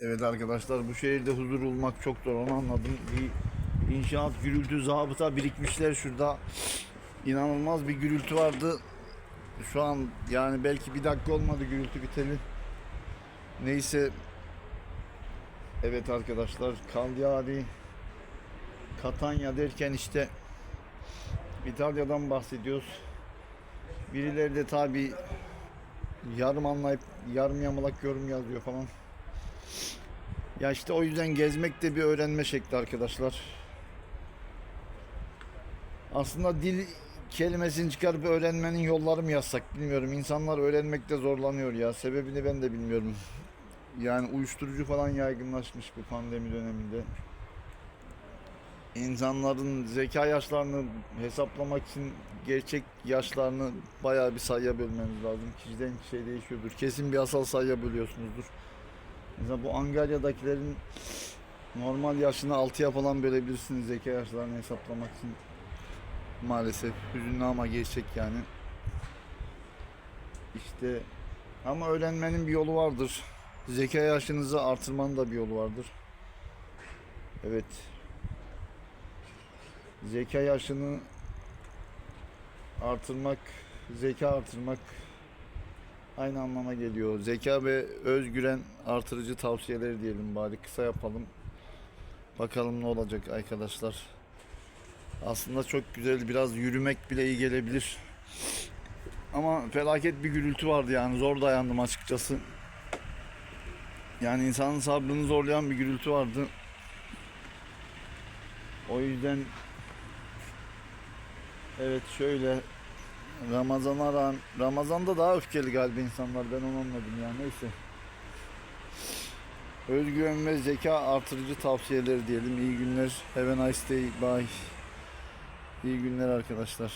Evet arkadaşlar bu şehirde huzur bulmak çok zor onu anladım. Bir inşaat gürültü zabıta birikmişler şurada. İnanılmaz bir gürültü vardı. Şu an yani belki bir dakika olmadı gürültü biteli. Neyse. Evet arkadaşlar Cagliari Catania derken işte İtalya'dan bahsediyoruz. Birileri de tabi yarım anlayıp yarım yamalak yorum yazıyor falan. Ya işte o yüzden gezmek de bir öğrenme şekli arkadaşlar. Aslında dil kelimesini çıkarıp öğrenmenin yolları mı yazsak bilmiyorum. İnsanlar öğrenmekte zorlanıyor ya. Sebebini ben de bilmiyorum. Yani uyuşturucu falan yaygınlaşmış bu pandemi döneminde. İnsanların zeka yaşlarını hesaplamak için gerçek yaşlarını bayağı bir sayıya bölmemiz lazım. Kişiden kişiye değişiyordur. Kesin bir asal sayıya bölüyorsunuzdur. Mesela bu Angarya'dakilerin normal yaşını 6'ya falan bölebilirsiniz zeka yaşlarını hesaplamak için. Maalesef hüzünlü ama gerçek yani. İşte ama öğrenmenin bir yolu vardır. Zeka yaşınızı artırmanın da bir yolu vardır. Evet. Zeka yaşını artırmak, zeka artırmak aynı anlama geliyor. Zeka ve özgüven artırıcı tavsiyeleri diyelim bari kısa yapalım. Bakalım ne olacak arkadaşlar. Aslında çok güzel biraz yürümek bile iyi gelebilir. Ama felaket bir gürültü vardı yani zor dayandım açıkçası. Yani insanın sabrını zorlayan bir gürültü vardı. O yüzden evet şöyle Ramazan'a rağmen Ramazan'da daha öfkeli galiba insanlar ben onu anladım ya neyse. Özgüven ve zeka artırıcı tavsiyeleri diyelim. İyi günler. Have a nice day. Bye. İyi günler arkadaşlar.